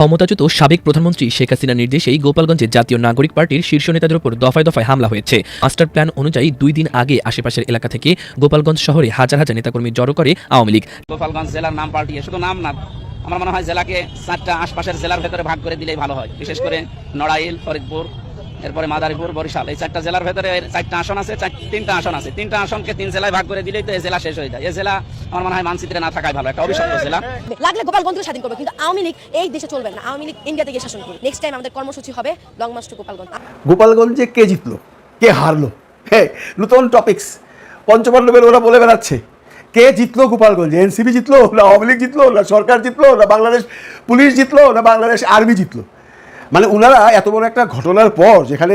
ক্ষমতাচ্যুত সাবেক প্রধানমন্ত্রী শেখ হাসিনার নির্দেশেই গোপালগঞ্জে জাতীয় নাগরিক পার্টির শীর্ষ নেতাদের উপর দফায় দফায় হামলা হয়েছে। মাস্টার প্ল্যান অনুযায়ী দুই দিন আগে আশেপাশের এলাকা থেকে গোপালগঞ্জ শহরে হাজার হাজার নেতাকর্মী জড়ো করে আওয়ামী লীগ। গোপালগঞ্জ জেলার নাম পাল্টিয়ে, শুধু নাম না, আমার মনে হয় জেলাকে চারটা আশপাশের জেলার ভেতরে ভাগ করে দিলেই ভালো হয়। বিশেষ করে নড়াইল, ফরিদপুর এরপরে মাদারীপুর বরিশাল এই চারটা জেলার ভেতরে চারটা আসন আছে তিনটা আসন আছে। তিনটা আসনকে তিন জেলায় ভাগ করে দিলেই তো এই জেলা শেষ হয়ে যায়। এই জেলা আমার মনে হয় মানচিত্রে না থাকাই ভালো একটা অভিশপ্ত জেলা। লাগলে গোপালগঞ্জকে স্বাধীন করবে কিন্তু আওয়ামী লীগ এই দেশে চলবে না। আওয়ামী লীগ ইন্ডিয়াতে গিয়ে শাসন করবে নেক্সট টাইম আমাদের কর্মসূচি হবে লং মার্চ টু গোপালগঞ্জ গোপালগঞ্জে কে জিতলো? কে হারলো? হ্যাঁ নতুন টপিক্স পঞ্চপাণ্ডবের ওরা বলে বেড়াচ্ছে কে জিতলো গোপালগঞ্জে? এনসিপি জিতলো না আওয়ামী লীগ জিতলো না সরকার জিতলো না বাংলাদেশ পুলিশ জিতলো না বাংলাদেশ আর্মি জিতলো? মানে ওনারা এত বড় একটা ঘটনার পর যেখানে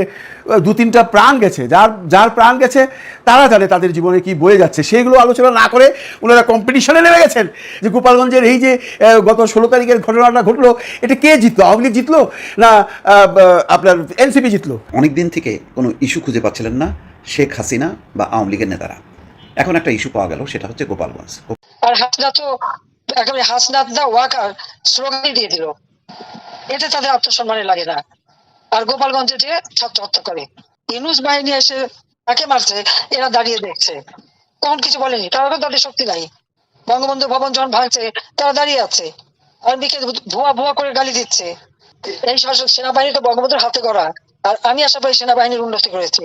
দু তিনটা প্রাণ গেছে যার যার প্রাণ গেছে তারা জানে তাদের জীবনে কি বয়ে যাচ্ছে। সেইগুলো আলোচনা না করে ওনারা কম্পিটিশনে নেমে গেছেন যে গোপালগঞ্জের এই যে গত ষোলো তারিখের ঘটনাটা ঘটলো এটা কে জিতলো? আওয়ামী লীগ জিতলো? না আহ, আপনার এনসিপি জিতলো? অনেক দিন থেকে কোনো ইস্যু খুঁজে পাচ্ছিলেন না শেখ হাসিনা বা আওয়ামী লীগের নেতারা। এখন একটা ইস্যু পাওয়া গেল সেটা হচ্ছে গোপালগঞ্জ। আর হাসনা তো একেবারে হাসনাত দা ওয়াকার স্লোগানই দিয়ে দিল। এতে তাদের আত্মসম্মানে লাগে না। আর গোপালগঞ্জে যে ছাত্র হত্যা করে, ইনুস বাহিনী এসে তাকে মারছে, এরা দাঁড়িয়ে দেখছে। তখন কিছু বলেনি, তারা তো তাদের শক্তি নাই। বঙ্গবন্ধু ভবন যখন ভাঙছে, তারা দাঁড়িয়ে আছে। আর্মিকে ভুয়া ভুয়া করে গালি দিচ্ছে। এই শাসক সেনাবাহিনী তো বঙ্গবন্ধুর হাতে করা আর আমি আশা করি সেনাবাহিনীর উন্নতি করেছি।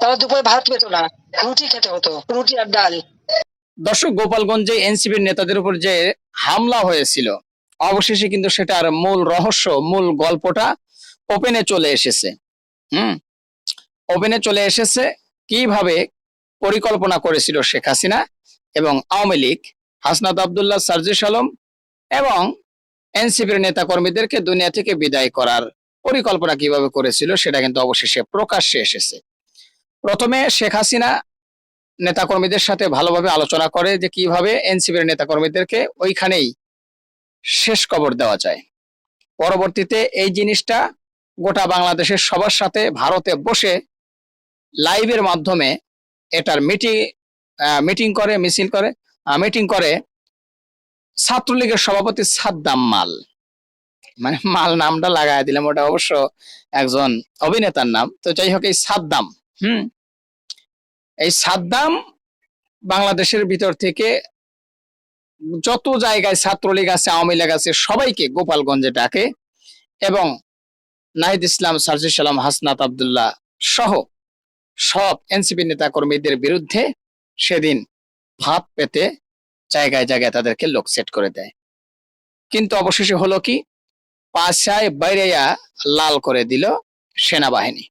তারা দুপুরে ভাত পেত না, রুটি খেতে হতো, রুটি আর ডাল। দর্শক, গোপালগঞ্জে এনসিপির নেতাদের উপর যে হামলা হয়েছিল অবশেষে কিন্তু সেটার মূল রহস্য, মূল গল্পটা ওপেনে চলে এসেছে। হুম? ওপেনে চলে এসেছে কীভাবে পরিকল্পনা করেছিল শেখ হাসিনা এবং আওয়ামী লীগ, হাসনাত আবদুল্লাহ, সার্জিস আলম এবং এনসিপির নেতা কর্মীদেরকে দুনিয়া থেকে বিদায় করার পরিকল্পনা কীভাবে করেছিল সেটা কিন্তু অবশেষে প্রকাশ্যে এসেছে। প্রথমে শেখ হাসিনা নেতাকর্মীদের সাথে ভালোভাবে আলোচনা করে যে কীভাবে এনসিপির নেতাকর্মীদেরকে ওইখানেই শেষ কবর দেওয়া যায়। পরবর্তীতে এই জিনিসটা গোটা বাংলাদেশের সবার সাথে ভারতে বসে লাইভের মাধ্যমে এটার মিটিং মিটিং করে, মিছিল করে মিটিং করে ছাত্রলীগের সভাপতি সাদ্দাম মাল। মানে মাল নামটা লাগাই দিলাম, ওটা অবশ্য একজন অভিনেতার নাম। তো যাই হোক, এই সাদ্দাম, হুম? এই সাদ্দাম বাংলাদেশের ভিতর থেকে যত জায়গায় ছাত্রলীগ আছে, আওয়ামী লীগ আছে, সবাইকে গোপালগঞ্জে ডাকে এবং নাহিদ ইসলাম, সার্জিস সালাম, হাসনাত আবদুল্লাহ সহ সব এনসিপি নেতা কর্মীদের বিরুদ্ধে সেদিন ভাব পেতে জায়গায় জায়গায় তাদেরকে লোক সেট করে দেয়। কিন্তু অবশেষে হলো কি? পাশায় বাইরেয়া লাল করে দিল সেনাবাহিনী।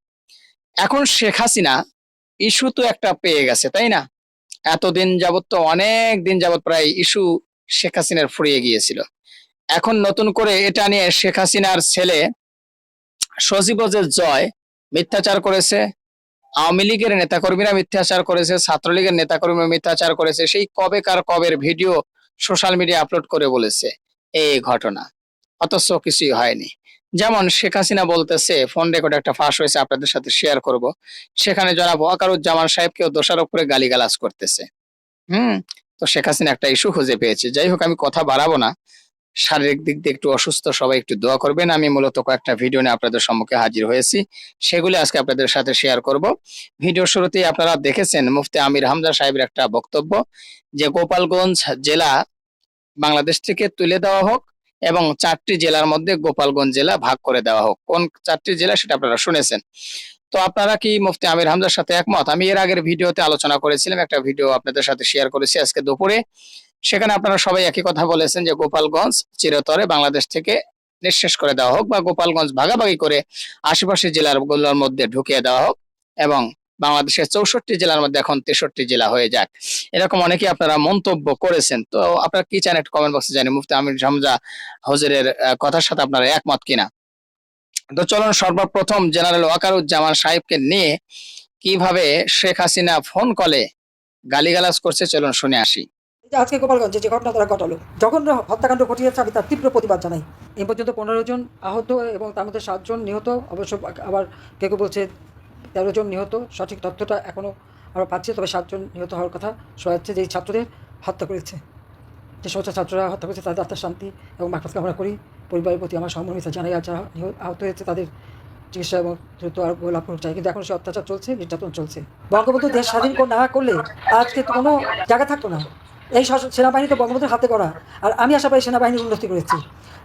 এখন শেখ হাসিনা ইস্যু তো একটা পেয়ে গেছে, তাই না? এতদিন যাবত তো অনেক দিন যাবত প্রায় ইস্যু শেখ হাসিনার ফুরিয়ে গিয়েছিল। এখন নতুন করে এটা নিয়ে শেখ হাসিনার ছেলে সজীবজের জয় মিথ্যাচার করেছে, আওয়ামী লীগের নেতাকর্মীরা মিথ্যাচার করেছে, ছাত্রলীগের নেতাকর্মীরা মিথ্যাচার করেছে, সেই কবে কার কবের ভিডিও সোশ্যাল মিডিয়া আপলোড করে বলেছে, এই ঘটনা। অথচ কিছুই হয়নি। যেমন শেখ হাসিনা বলতেছে ফোন রেকর্ড একটা ফাঁস হয়েছে, আপনাদের সাথে শেয়ার করব। সেখানে জনাব ওয়াকারুজ্জামান সাহেবকেও দোষারোপ করে গালিগালাজ করতেছে। হুম, তো শেখ হাসিনা একটা ইস্যু খুঁজে পেয়েছে। যাই হোক, আমি কথা বাড়াবো না। শারীরিক দিক দিয়ে একটু অসুস্থ, সবাই একটু দোয়া করবেন। আমি মূলত কয়েকটা ভিডিও নিয়ে আপনাদের সম্মুখে হাজির হয়েছি। সেগুলি আজকে আপনাদের সাথে শেয়ার করব। ভিডিও শুরুতেই আপনারা দেখেছেন মুফতি আমির হামজা সাহেবের একটা বক্তব্য যে গোপালগঞ্জ জেলা বাংলাদেশ থেকে তুলে দেওয়া হোক এবং চারটি জেলার মধ্যে গোপালগঞ্জ জেলা ভাগ করে দেওয়া হোক। কোন চারটি জেলা সেটা আপনারা শুনেছেন। তো আপনারা কি মুফতি আমির হামজার সাথে একমত? আমি এর আগের ভিডিওতে আলোচনা করেছিলাম, একটা ভিডিও আপনাদের সাথে শেয়ার করেছি আজকে দুপুরে। সেখানে আপনারা সবাই একই কথা বলেছেন যে গোপালগঞ্জ চিরতরে বাংলাদেশ থেকে নিঃশেষ করে দেওয়া হোক বা গোপালগঞ্জ ভাগাভাগি করে আশেপাশের জেলারগুলোর মধ্যে ঢুকিয়ে দেওয়া হোক এবং বাংলাদেশের চৌষট্টি জেলার মধ্যে এখন তেষট্টি জেলা হয়ে যাক। এরকম অনেকে আপনারা মন্তব্য করেছেন। তো আপনারা কি চান একটা কমেন্ট বক্সে জানি মুফতি আমির হামজা হজরের কথার সাথে আপনারা একমত কিনা? তো চলুন সর্বপ্রথম জেনারেল ওয়াকারুজ্জামান সাহেবকে নিয়ে কীভাবে শেখ হাসিনা ফোন কলে গালিগালাজ করছে, চলুন শুনে আসি। আজকে গোপালগঞ্জে যে ঘটনা তারা ঘটালো যখন হত্যাকাণ্ড ঘটিয়েছে আমি তার তীব্র প্রতিবাদ জানাই। এ পর্যন্ত পনেরো জন আহত এবং তার মধ্যে সাতজন নিহত, অবশ্য আবার কেউ বলছে তেরো জন নিহত, সঠিক তথ্যটা এখনও আমরা পাচ্ছি, তবে সাতজন নিহত হওয়ার কথা শোনা যাচ্ছে যে ছাত্রদের হত্যা করেছে। যে সমস্ত ছাত্ররা হত্যা করেছে তাদের আত্মার শান্তি এবং মাকফাত কামনা করি। পরিবারের প্রতি আমার সম্মানিত জানাই আর আহত হয়েছে তাদের চিকিৎসা এবং দ্রুত আর লাভ করতে চাই। কিন্তু এখন সে অত্যাচার চলছে, নির্যাতন চলছে। বঙ্গবন্ধু দেশ স্বাধীন না করলে আজকে কোনো জায়গা থাকতো না। এই সেনাবাহিনী তো বঙ্গবন্ধুর হাতে করা। আর আমি আশা পাই সেনাবাহিনীর উন্নতি করেছি।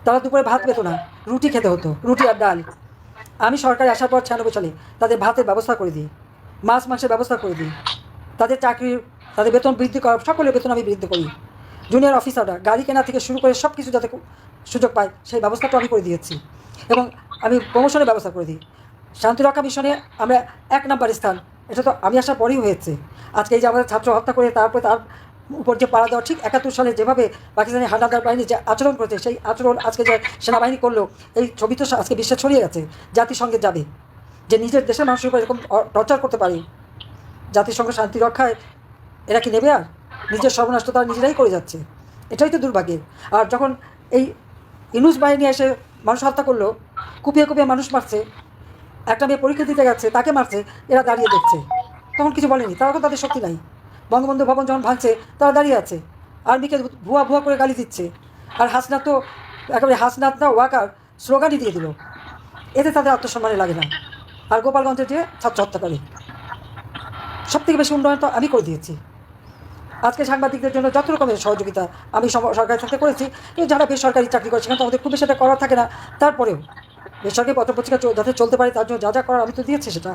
তারা দুপুরে ভাত পেতো না, রুটি খেতে হতো, রুটি আর ডাল। আমি সরকারে আসার পর ছিয়ানব্বই সালে তাদের ভাতের ব্যবস্থা করে দিই, মাছ মাংসের ব্যবস্থা করে দিই, তাদের চাকরির তাদের বেতন বৃদ্ধি করা, সকলের বেতন আমি বৃদ্ধি করি। জুনিয়র অফিসাররা গাড়ি কেনা থেকে শুরু করে সব কিছু যাতে সুযোগ পায়, সেই ব্যবস্থাটা আমি করে দিয়েছি। এবং আমি প্রমোশনের ব্যবস্থা করে দিই। শান্তিরক্ষা মিশনে আমরা এক নাম্বার স্থান, এটা তো আমি আসার পরেই হয়েছে। আজকে এই যে আমাদের ছাত্র হত্যা করে, তারপরে তার উপর যে পাড়া দেওয়া, ঠিক একাত্তর সালে যেভাবে পাকিস্তানি হানাদার বাহিনী যে আচরণ করেছে, সেই আচরণ আজকে যে সেনাবাহিনী করল, এই ছবি তো আজকে বিশ্বে ছড়িয়ে গেছে জাতিসংঘে যাবে যে নিজের দেশের মানুষের উপর এরকম টর্চার করতে পারে জাতিসংঘ শান্তি রক্ষায় এরা কি নেবে আর? নিজের সর্বনাশ তো তারা নিজেরাই করে যাচ্ছে। এটাই তো দুর্ভাগ্যের। আর যখন এই ইনুস বাহিনী এসে মানুষ হত্যা করল, কুপিয়ে কুপিয়ে মানুষ মারছে, একটা মেয়ে পরীক্ষা দিতে গেছে, তাকে মারছে, এরা দাঁড়িয়ে দেখছে। তখন কিছু বলেনি, তারা তো তাদের শক্তি নাই। বঙ্গবন্ধু ভবন যখন ভাঙছে, তারা দাঁড়িয়ে আছে। আর্মিকে ভুয়া ভুয়া করে গালি দিচ্ছে। আর হাসনাত তো একেবারে হাসনাত না, ওয়াকার স্লোগানই দিয়ে দিল। এতে তাদের আত্মসম্মানে লাগে না। আর গোপালগঞ্জের যে ছাত্র হত্যাকারী সব থেকে বেশি উন্নয়ন তো আমি করে দিয়েছি। আজকে সাংবাদিকদের জন্য যত রকমের সহযোগিতা আমি সরকারি থাকতে করেছি, কিন্তু যারা বেসরকারি চাকরি করে সেখানে তো আমাদের খুব বেশি করার থাকে না। তারপরেও বেসরকারি পত্রপত্রিকা যাতে চলতে পারে তার জন্য যা যা করার আমি তো দিয়েছি সেটা।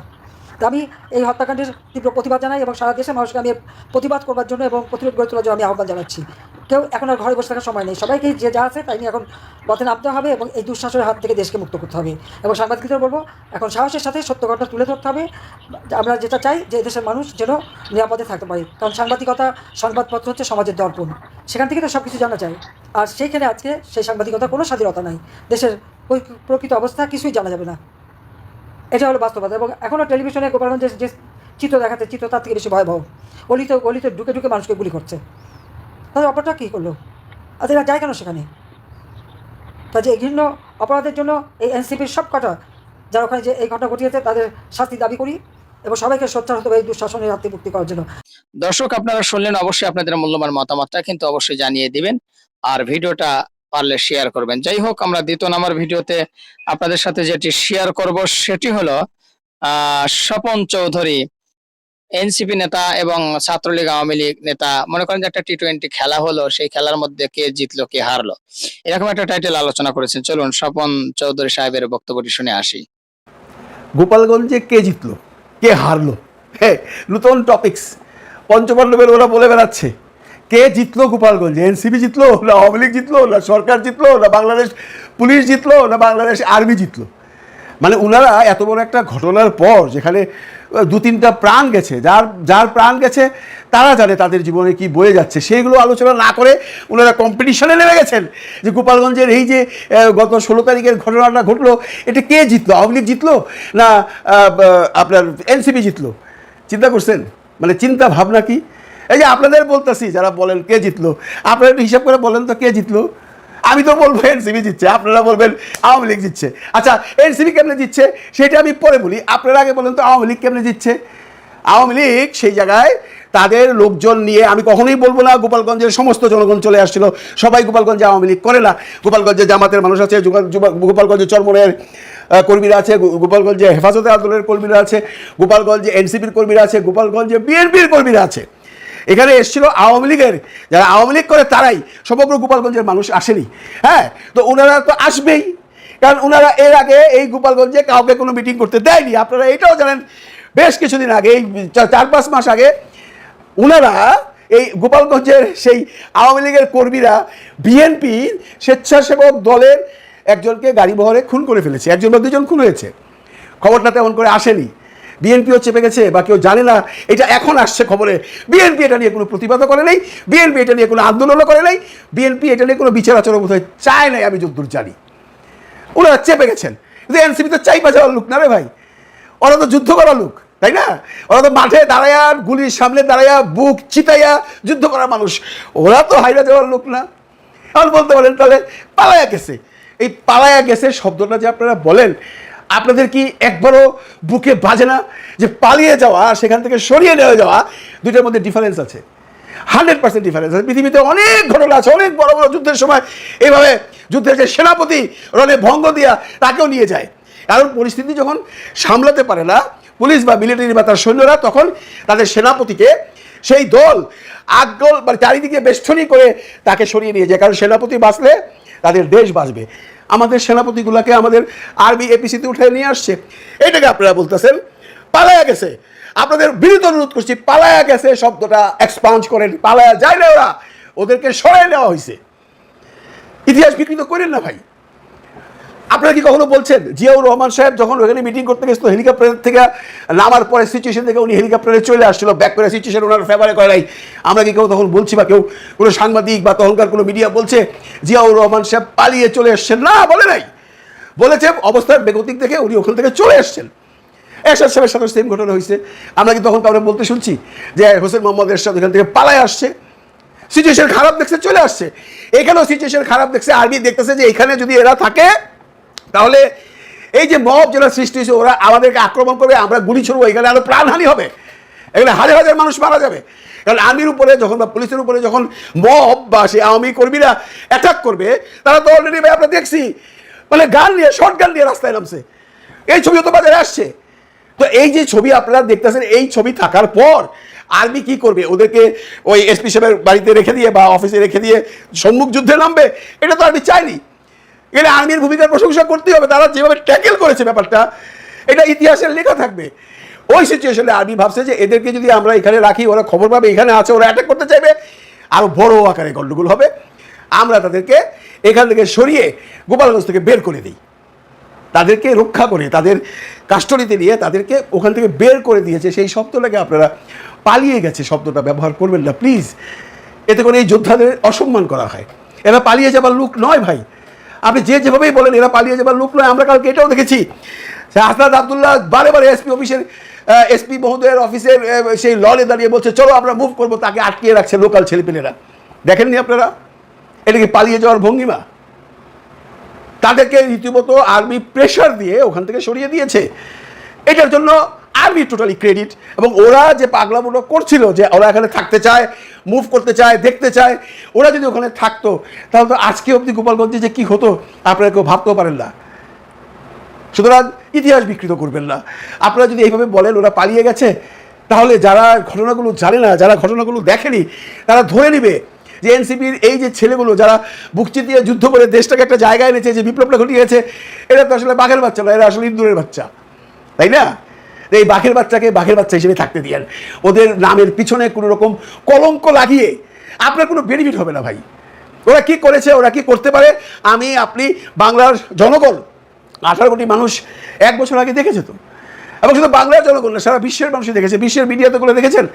আমি এই হত্যাকাণ্ডের তীব্র প্রতিবাদ জানাই এবং সারা দেশের মানুষকে আমি প্রতিবাদ করবার জন্য এবং প্রতিরোধ গড়ে তোলার জন্য আমি আহ্বান জানাচ্ছি। কেউ এখন আর ঘরে বসে থাকার সময় নেই। সবাইকে যে যা আছে তাই নিয়ে এখন পথে নামতে হবে এবং এই দুঃশাসনের হাত থেকে দেশকে মুক্ত করতে হবে। এবং সাংবাদিকদের বলব, এখন সাহসের সাথে সত্য ঘটনা তুলে ধরতে হবে। আমরা যেটা চাই যে দেশের মানুষ যেন নিরাপদে থাকতে পারে। কারণ সাংবাদিকতা সংবাদপত্র হচ্ছে সমাজের দর্পণ। সেখান থেকে তো সব কিছু জানা যায়। আর সেইখানে আজকে সেই সাংবাদিকতার কোনো স্বাধীনতা নাই। দেশের প্রকৃত অবস্থা কিছুই জানা যাবে না। এটা হলো বাস্তবতা। এবং এখনও টেলিভিশনে গোপালগঞ্জের যে চিত্র দেখাচ্ছে, চিত্র তার থেকে বেশি ভয়াবহ। গলিতে গলিতে ঢুকে ঢুকে মানুষকে গুলি করছে। তাদের অপরাধটা কী করল? আর এরা যায় কেন সেখানে? কাজে এই ঘৃণ্য অপরাধের জন্য এই এনসিপির সব কটা যারা ওখানে যে এই ঘটনা ঘটিয়েছে, তাদের শাস্তি দাবি করি এবং সবাইকে সোচ্চার হতে হবে এই দুঃশাসনের হাত মুক্তি করার জন্য। দর্শক, আপনারা শুনলেন অবশ্যই আপনাদের মূল্যবান মতামতটা, কিন্তু অবশ্যই জানিয়ে দিবেন। আর ভিডিওটা পারলে শেয়ার করবেন। যাই হোক, আমরা দ্বিতীয় নাম্বার ভিডিওতে আপনাদের সাথে যেটি শেয়ার করব সেটি হলো স্বপন চৌধুরী, এনসিপি নেতা এবং ছাত্রলীগ আওয়ামী লীগ নেতা। মনে করেন যে একটা টি টোয়েন্টি খেলা হলো, সেই খেলার মধ্যে কে জিতলো, কে হারলো। এরকম একটা টাইটেল আলোচনা করেছেন। চলুন, স্বপন চৌধুরী সাহেবের বক্তব্যটি শুনে আসি। গোপালগঞ্জে কে জিতলো, কে হারলো? হ্যাঁ নতুন টপিকস পঞ্চপাণ্ডবের ওরা বলে বেড়াচ্ছে। কে জিতলো গোপালগঞ্জে? এনসিপি জিতলো না আওয়ামী লীগ জিতলো না সরকার জিতলো না বাংলাদেশ পুলিশ জিতলো না বাংলাদেশ আর্মি জিতলো? মানে ওনারা এত বড় একটা ঘটনার পর যেখানে দু তিনটা প্রাণ গেছে, যার যার প্রাণ গেছে, তারা জানে তাদের জীবনে কি বয়ে যাচ্ছে। সেইগুলো আলোচনা না করে ওনারা কম্পিটিশনে নেমে গেছেন যে গোপালগঞ্জের এই যে গত ষোলো তারিখের ঘটনাটা ঘটলো, এটা কে জিতলো? আওয়ামী লীগ জিতলো না আপনার এনসিপি জিতলো? চিন্তা করছেন? মানে চিন্তা ভাবনা কি? এই যে আপনাদের বলতেছি, যারা বলেন কে জিতলো, আপনারা একটু হিসাব করে বলেন তো কে জিতলো? আমি তো বলব এনসিবি জিতছে, আপনারা বলবেন আওয়ামী লীগ জিতছে। আচ্ছা এনসিবি কেমনে জিতছে সেটা আমি পরে বলি, আপনারা আগে বলেন তো আওয়ামী লীগ কেমনে জিতছে? আওয়ামী লীগ সেই জায়গায় তাদের লোকজন নিয়ে, আমি কখনোই বলব না গোপালগঞ্জের সমস্ত জনগণ চলে আসছিল, সবাই গোপালগঞ্জে আওয়ামী লীগ করে না। গোপালগঞ্জে জামাতের মানুষ আছে গোপাল- গোপাল- গোপালগঞ্জে চরমনের কর্মীরা আছে গোপালগঞ্জে হেফাজতে আন্দোলনের কর্মীরা আছে, গোপালগঞ্জে এনসিপির কর্মীরা আছে, গোপালগঞ্জে বিএনপির কর্মীরা আছে। এখানে এসেছিল আওয়ামী লীগের, যারা আওয়ামী লীগ করে তারাই। সমগ্র গোপালগঞ্জের মানুষ আসেনি। হ্যাঁ তো ওনারা তো আসবেই। কারণ ওনারা এর আগে এই গোপালগঞ্জে কাউকে কোনো মিটিং করতে দেয়নি। আপনারা এটাও জানেন, বেশ কিছুদিন আগে, এই চার পাঁচ মাস আগে ওনারা এই গোপালগঞ্জের সেই আওয়ামী লীগের কর্মীরা বিএনপির স্বেচ্ছাসেবক দলের একজনকে গাড়ি বহরে খুন করে ফেলেছে। একজন বা দুজন খুন হয়েছে। খবরটা তেমন করে আসেনি। বিএনপিও চেপে গেছে বা কেউ জানে না, এটা এখন আসছে খবরে। বিএনপি এটা নিয়ে কোনো প্রতিবাদও করে নাই, বিএনপি এটা নিয়ে কোনো আন্দোলনও করে নাই, বিএনপি এটা নিয়ে কোনো বিচার আচরণ বোধহয় চায় নাই আমি যদ্দূর জানি। ওনারা চেপে গেছেন কিন্তু এনসিপি তো চাইপা যাওয়ার লোক না রে ভাই? ওরা তো যুদ্ধ করার লোক, তাই না? ওরা তো মাঠে দাঁড়ায়া, গুলির সামনে দাঁড়ায়া, বুক চিতাইয়া যুদ্ধ করার মানুষ। ওরা তো হাইরা যাওয়ার লোক না। এখন বলতে পারেন তাহলে পালায়া গেছে। এই পালায়া গেছে শব্দটা যে আপনারা বলেন আপনাদের কি একবারও বুকে বাজে না যে পালিয়ে যাওয়া, সেখান থেকে সরিয়ে নিয়ে যাওয়া দুইটার মধ্যে ডিফারেন্স আছে? হান্ড্রেড পার্সেন্ট ডিফারেন্স আছে। পৃথিবীতে অনেক ঘটনা আছে, অনেক বড় বড় যুদ্ধের সময় এইভাবে যুদ্ধের যে সেনাপতি রণে ভঙ্গ দিয়া তাকেও নিয়ে যায়। কারণ পরিস্থিতি যখন সামলাতে পারে না, পুলিশ বা মিলিটারি বা তার সৈন্যরা তখন তাদের সেনাপতিকে সেই দল আগল মানে চারিদিকে বেষ্টনী করে তাকে সরিয়ে নিয়ে যায়। কারণ সেনাপতি বাঁচলে তাদের দেশ বাঁচবে। আমাদের সেনাপতিগুলোকে আমাদের আর্মি এপিসিতে উঠে নিয়ে আসছে। এটাকে আপনারা বলতেছেন, পালায়া গেছে। আপনাদের বিরুদ্ধ অনুরোধ করছি, পালায়া গেছে, শব্দটা এক্সপাঞ্জ করেন, পালায়া যায় না ওরা। ওদেরকে সরাই নেওয়া হয়েছে ইতিহাস বিকৃত করেন না ভাই। আপনারা কি কখনো বলছেন, জিয়াউর রহমান সাহেব যখন ওখানে মিটিং করতে গেছিল হেলিকপ্টার থেকে নামার পরে সিচুয়েশন থেকে উনি হেলিকপ্টারে চলে আসছিল ব্যাক করে সিচুয়েশন ওনার ফেভারে করে নাই। আমরা কি কেউ তখন বলছি বা কেউ কোনো সাংবাদিক বা তখনকার কোনো মিডিয়া বলছে, জিয়াউর রহমান সাহেব পালিয়ে চলে এসছেন? না, বলে নাই। বলেছে, অবস্থার বেগতিক দেখে উনি ওখান থেকে চলে এসছেন। এরশাদ সাহেবের সাথে সেম ঘটনা হয়েছে। আমরা কি তখন কাউকে বলতে শুনছি যে হোসেন মোহাম্মদ এরশাদ এখান থেকে পালায় আসছে? সিচুয়েশন খারাপ দেখছে, চলে আসছে। এখানেও সিচুয়েশন খারাপ দেখছে। আর্মি দেখতেছে যে এখানে যদি এরা থাকে তাহলে এই যে মব যেটা সৃষ্টি হয়েছে, ওরা আমাদেরকে আক্রমণ করবে, আমরা গুলি ছড়বো, এখানে আরও প্রাণহানি হবে। এখানে হাজার হাজার মানুষ মারা যাবে। কারণ আর্মির উপরে যখন বা পুলিশের উপরে যখন মব বা সে আওয়ামী কর্মীরা অ্যাটাক করবে, তারা তো অলরেডি ভাই আমরা দেখছি মানে গান নিয়ে শর্ট গান নিয়ে রাস্তায় নামছে। এই ছবিও তো বাজারে আসছে। তো এই যে ছবি আপনারা দেখতেছেন, এই ছবি থাকার পর আর্মি কি করবে? ওদেরকে ওই এসপি সাহেবের বাড়িতে রেখে দিয়ে বা অফিসে রেখে দিয়ে সম্মুখ যুদ্ধে নামবে, এটা তো আর্মি চায়নি। এটা আর্মির ভূমিকার প্রশংসা করতেই হবে, তারা যেভাবে ট্যাকেল করেছে ব্যাপারটা, এটা ইতিহাসের লেখা থাকবে। ওই সিচুয়েশনে আর্মি ভাবছে যে এদেরকে যদি আমরা এখানে রাখি, ওরা খবর পাবে, এখানে আছে, ওরা অ্যাটাক করতে চাইবে আরও বড় আকারে গণ্ডগোল হবে। আমরা তাদেরকে এখান থেকে সরিয়ে গোপালগঞ্জ থেকে বের করে দিই। তাদেরকে রক্ষা করে, তাদের কাস্টডিতে নিয়ে তাদেরকে ওখান থেকে বের করে দিয়েছে। সেই শব্দটাকে আপনারা পালিয়ে গেছে, শব্দটা ব্যবহার করবেন না প্লিজ এতে করে এই যোদ্ধাদের অসম্মান করা হয়। এরা পালিয়ে যাবার লোক নয় ভাই। আপনি যে যেভাবেই বলেন, এরা পালিয়ে যাবার লোক নয়, আমরা কালকে এটাও দেখেছি। সে হাসনাত আবদুল্লাহ বারে বারে এসপি অফিসের এসপি মহোদয়ের অফিসের সেই ললে দাঁড়িয়ে বলছে, চলো আমরা মুভ করব। তাকে আটকিয়ে রাখছে লোকাল ছেলেপেলেরা। দেখেননি আপনারা? এটা কি পালিয়ে যাওয়ার ভঙ্গিমা? তাদেরকে রীতিমতো আর্মি প্রেশার দিয়ে ওখান থেকে সরিয়ে দিয়েছে। এটার জন্য আর্মি টোটালি ক্রেডিট এবং ওরা যে পাগলামোটা করছিল যে ওরা এখানে থাকতে চায় মুভ করতে চায়, দেখতে চায়, ওরা যদি ওখানে থাকতো, তাহলে তো আজকে অবধি গোপালগঞ্জে যে কি হতো, আপনারা কেউ ভাবতেও পারেন না। সুতরাং ইতিহাস বিকৃত করবেন না। আপনারা যদি এইভাবে বলেন ওরা পালিয়ে গেছে, তাহলে যারা ঘটনাগুলো জানে না, যারা ঘটনাগুলো দেখেনি, তারা ধরে নিবে যে এনসিপির এই যে ছেলেগুলো যারা বুক চিতিয়ে যুদ্ধ করে দেশটাকে একটা জায়গায় এনেছে, যে বিপ্লবটা ঘটিয়েছে, এরা তো আসলে বাঘের বাচ্চা না, এরা আসলে ইন্দুরের বাচ্চা। তাই না? এই বাঘের বাচ্চাকে বাঘের বাচ্চা হিসেবে থাকতে দিয়েন। ওদের নামের পিছনে কোনো রকম কলঙ্ক লাগিয়ে আপনার কোনো বেনিফিট হবে না ভাই। ওরা কি করেছে, ওরা কি করতে পারে, আমি, আপনি, বাংলার জনগণ, আঠারো কোটি মানুষ এক বছর আগে দেখেছে তো। এবং শুধু বাংলার জনগণ না, সারা বিশ্বের মানুষই দেখেছে। বিশ্বের মিডিয়াতে গুলো দেখেছেন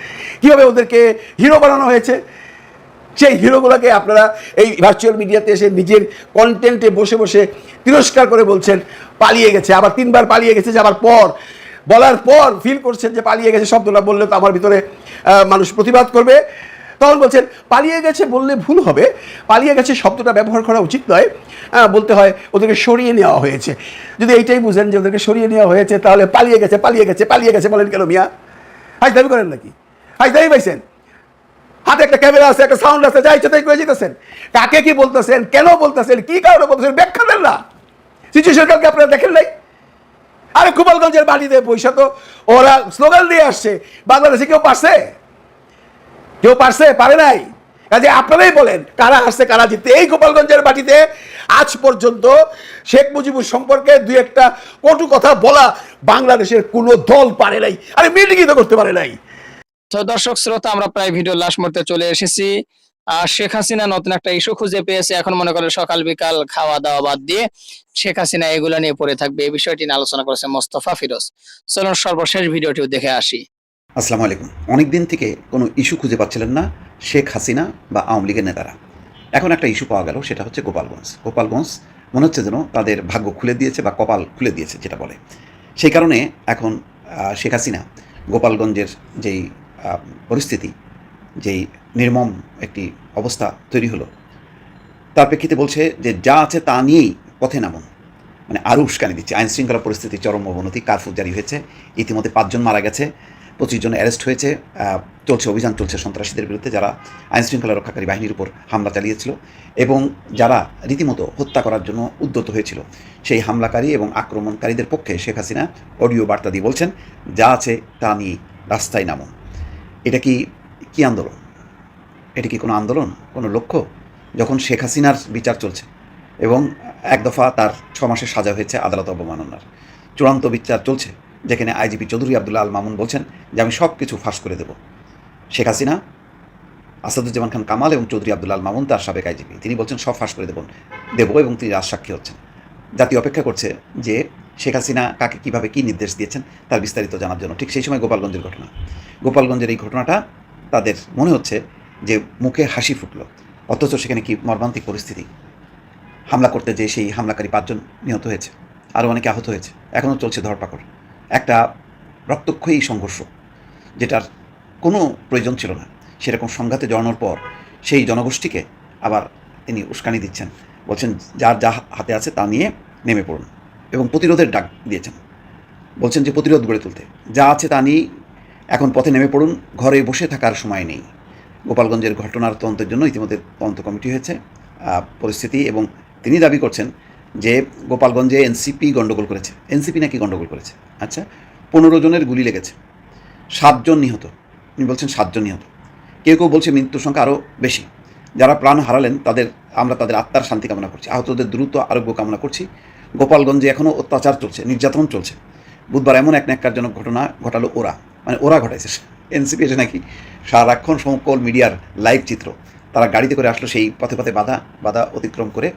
কীভাবে ওদেরকে হিরো বানানো হয়েছে। সেই হিরোগুলোকে আপনারা এই ভার্চুয়াল মিডিয়াতে এসে নিজের কন্টেন্টে বসে বসে তিরস্কার করে বলছেন, পালিয়ে গেছে। আবার তিনবার পালিয়ে গেছে, যাবার পর বলার পর ফিল করছেন যে পালিয়ে গেছে শব্দটা বললে তো আমার ভিতরে মানুষ প্রতিবাদ করবে। তখন বলছেন, পালিয়ে গেছে বললে ভুল হবে। পালিয়ে গেছে শব্দটা ব্যবহার করা উচিত নয়। বলতে হয় ওদেরকে সরিয়ে নেওয়া হয়েছে। যদি এইটাই বুঝেন যে ওদেরকে সরিয়ে নেওয়া হয়েছে, তাহলে পালিয়ে গেছে পালিয়ে গেছে পালিয়ে গেছে বলেন কেন মিয়া? হাই দাবি করেন নাকি? হাই দাবি পাইছেন? হাতে একটা ক্যামেরা আছে, একটা সাউন্ড আছে যাই তাই করে যেতেছেন। কাকে কি বলতেছেন, কেন বলতেছেন, কি কারণে বলতেছেন, ব্যাখ্যা দেন না। সিচুয়েশন কালকে আপনারা দেখেন নাই? আরে গোপালগঞ্জের বাড়িতে পয়সা তো ওরা স্লোগান দিয়ে আসছে, বাংলাদেশে কেউ পারছে? কেউ পারছে? পারে নাই? কাজে আপনারাই বলেন, কারা আসছে কারা জিততে এই গোপালগঞ্জের বাটিতে আজ পর্যন্ত শেখ মুজিবুর সম্পর্কে দুই একটা কটু কথা বলা বাংলাদেশের কোনো দল পারে নাই। আরে মিটিংই তো করতে পারে নাই। তো দর্শক, শ্রোতা, আমরা প্রায় ভিডিও লাস্ট মুহূর্তে চলে এসেছি। শেখ হাসিনা নতুন একটা ইস্যু খুঁজে পেয়েছে। এখন মনে করে সকাল বিকাল খাওয়া দাওয়া বাদ দিয়ে শেখ হাসিনা এগুলো নিয়ে পড়ে থাকবে। এই বিষয়টি নিয়ে আলোচনা করেছে মোস্তফা ফিরোজ। চলুন সর্বশেষ ভিডিওটিও দেখে আসি। আসসালামু আলাইকুম। অনেক দিন থেকে কোনো ইস্যু খুঁজে পাচ্ছিলেন না শেখ হাসিনা বা আওয়ামী লীগের নেতারা। এখন একটা ইস্যু পাওয়া গেল, সেটা হচ্ছে গোপালগঞ্জ। গোপালগঞ্জ মনে হচ্ছে যেন তাদের ভাগ্য খুলে দিয়েছে বা কপাল খুলে দিয়েছে, যেটা বলে। সেই কারণে এখন শেখ হাসিনা গোপালগঞ্জের যেই পরিস্থিতি যেই নির্মম একটি অবস্থা তৈরি হলো, তার প্রেক্ষিতে বলছে যে যা আছে তা নিয়েই পথে নামুন। মানে আরও উস্কানি দিচ্ছে। আইন শৃঙ্খলা পরিস্থিতি, চরম অবনতি, কারফিউ জারি হয়েছে। ইতিমধ্যে পাঁচজন মারা গেছে, পঁচিশ জন অ্যারেস্ট হয়েছে। চলছে অভিযান, চলছে সন্ত্রাসীদের বিরুদ্ধে যারা আইন শৃঙ্খলা রক্ষাকারী বাহিনীর উপর হামলা চালিয়েছিল এবং যারা রীতিমতো হত্যা করার জন্য উদ্যত হয়েছিল। সেই হামলাকারী এবং আক্রমণকারীদের পক্ষে শেখ হাসিনা অডিও বার্তা দিয়ে বলছেন, যা আছে তা নিয়ে রাস্তায় নামুন। এটা কি কি আন্দোলন? এটি কি কোনো আন্দোলন, কোনো লক্ষ্য? যখন শেখ হাসিনার বিচার চলছে এবং এক দফা তার ছ মাসের সাজা হয়েছে আদালত অবমাননার। চূড়ান্ত বিচার চলছে, যেখানে আইজিপি চৌধুরী আবদুল্লাহ আল মামুন বলছেন যে, আমি সব কিছু ফাঁস করে দেব। শেখ হাসিনা, আসাদুজ্জামান খান কামাল এবং চৌধুরী আবদুল্লাহ আল মামুন, তার সাবেক আইজিপি, তিনি বলছেন, সব ফাঁস করে দেবন দেবো এবং তিনি রাজসাক্ষী হচ্ছেন। জাতি অপেক্ষা করছে যে, শেখ হাসিনা কাকে কীভাবে কী নির্দেশ দিয়েছেন, তার বিস্তারিত জানার জন্য। ঠিক সেই সময় গোপালগঞ্জের ঘটনা। গোপালগঞ্জের এই ঘটনাটা তাদের মনে হচ্ছে যে মুখে হাসি ফুটল। অথচ সেখানে কি মর্মান্তিক পরিস্থিতি? হামলা করতে যে সেই হামলাকারী পাঁচজন নিহত হয়েছে, আরও অনেকে আহত হয়েছে। এখনও চলছে ধরপাকড়। একটা রক্তক্ষয়ী সংঘর্ষ, যেটার কোনো প্রয়োজন ছিল না। সেরকম সংঘাতে জড়ানোর পর সেই জনগোষ্ঠীকে আবার তিনি উস্কানি দিচ্ছেন। বলছেন, যার যা হাতে আছে তা নিয়ে নেমে পড়ুন এবং প্রতিরোধের ডাক দিয়েছেন। বলছেন যে প্রতিরোধ গড়ে তুলতে। যা আছে তা নিয়েই এখন পথে নেমে পড়ুন, ঘরে বসে থাকার সময় নেই। গোপালগঞ্জের ঘটনার তদন্তের জন্য ইতিমধ্যে তদন্ত কমিটি হয়েছে। পরিস্থিতি এবং তিনি দাবি করছেন যে গোপালগঞ্জে এনসিপি গণ্ডগোল করেছে। এনসিপি নাকি গণ্ডগোল করেছে? আচ্ছা পনেরো জনের গুলি লেগেছে। সাতজন নিহত। উনি বলছেন সাতজন নিহত। কেউ কেউ বলছে মৃত্যুর সংখ্যা আরও বেশি। যারা প্রাণ হারালেন, তাদের, আমরা তাদের আত্মার শান্তি কামনা করছি। আহতদের দ্রুত আরোগ্য কামনা করছি। গোপালগঞ্জে এখনও অত্যাচার চলছে, নির্যাতন চলছে। বুধবার এমন এক ন্যাক্কারজনক ঘটনা ঘটালো ওরা। মানে ওরা ঘটাইছে। এনসিপি এসে নাকি সারাক্ষণ সকল মিডিয়ার লাইভ চিত্র। তারা গাড়িতে করে আসলো সেই পথে পথে বাধা বাধা অতিক্রম করে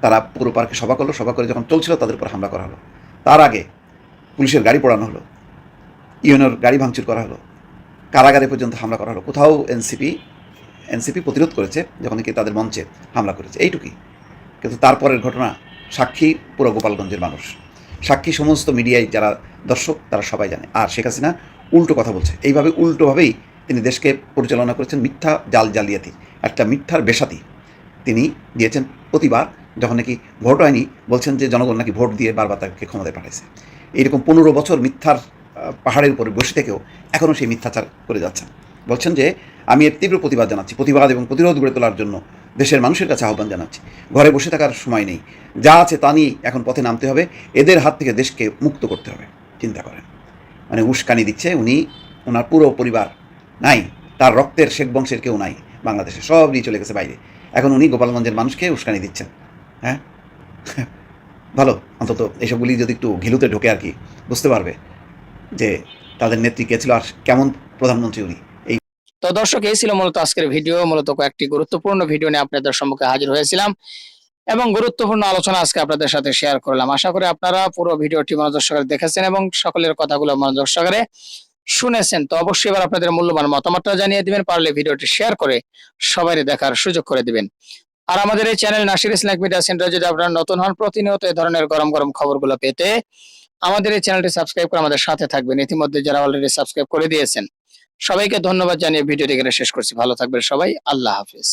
তারা পুরো পার্কে সভা করল। সভা করে যখন চলছিল তাদের উপর হামলা করা হলো। তার আগে পুলিশের গাড়ি পোড়ানো হলো। ইউনোর গাড়ি ভাঙচুর করা হলো। কারাগারে পর্যন্ত হামলা করা হলো। কোথাও এনসিপি এনসিপি প্রতিরোধ করেছে যখন কি তাদের মঞ্চে হামলা করেছে। এইটুকুই। কিন্তু তারপরের ঘটনা, সাক্ষী পুরো গোপালগঞ্জের মানুষ। সাক্ষী সমস্ত মিডিয়ায় যারা দর্শক, তারা সবাই জানে। আর শেখ হাসিনা উল্টো কথা বলছে। এইভাবে উল্টোভাবেই তিনি দেশকে পরিচালনা করেছেন মিথ্যা জাল জালিয়াতি, একটা মিথ্যার বেসাতি। তিনি দিয়েছেন প্রতিবার যখন নাকি ভোট হয়নি, বলছেন যে জনগণ নাকি ভোট দিয়ে বারবার তাকে ক্ষমতায় পাঠাইছে। এইরকম পনেরো বছর মিথ্যার পাহাড়ের উপরে বসে থেকেও এখনও সেই মিথ্যাচার করে যাচ্ছেন। বলছেন যে, আমি এর তীব্র প্রতিবাদ জানাচ্ছি। প্রতিবাদ এবং প্রতিরোধ গড়ে তোলার জন্য দেশের মানুষের কাছে আহ্বান জানাচ্ছি। ঘরে বসে থাকার সময় নেই। যা আছে তা নিয়েই এখন পথে নামতে হবে। এদের হাত থেকে দেশকে মুক্ত করতে হবে। চিন্তা করেন। মানে উস্কানি দিচ্ছে, উনি ওনার পুরো পরিবার নাই, তার রক্তের শেখ বংশের কেউ নাই বাংলাদেশে, সব নিয়ে চলে গেছে বাইরে। এখন উনি গোপালগঞ্জের মানুষকে উস্কানি দিচ্ছেন হ্যাঁ? ভালো, অন্তত এসবগুলি যদি একটু ঘিলুতে ঢোকে আর কি, বুঝতে পারবে যে তাদের নেত্রী কে ছিল আর কেমন প্রধানমন্ত্রী উনি। এই তো দর্শক, এই ছিল মূলত আজকের ভিডিও। মূলত কয়েকটি গুরুত্বপূর্ণ ভিডিও নিয়ে আপনাদের সম্মুখে হাজির হয়েছিলাম। এবং গুরুত্বপূর্ণ আলোচনা আজকে আপনাদের সাথে শেয়ার করলাম। আশা করি আপনারা পুরো ভিডিওটি মনোযোগ সহকারে দেখেছেন এবং সকলের কথাগুলো মনোযোগ সহকারে শুনেছেন। তো অবশ্যই এবার আপনাদের মূল্যবান মতামতটা জানিয়ে দিবেন, পারলে ভিডিওটি শেয়ার করে সবাই দেখার সুযোগ করে দিবেন। আর আমাদের এই channel Nasir Islamic media centre যদি আপনারা নতুন হন, প্রতিনিয়ত এই ধরনের গরম গরম খবরগুলো পেতে আমাদের এই চ্যানেলটি সাবস্ক্রাইব করে আমাদের সাথে থাকবেন। ইতিমধ্যে যারা অলরেডি সাবস্ক্রাইব করে দিয়েছেন, সবাইকে ধন্যবাদ জানিয়ে ভিডিওটি এখানে শেষ করছি। ভালো থাকবেন সবাই। আল্লাহ হাফিজ।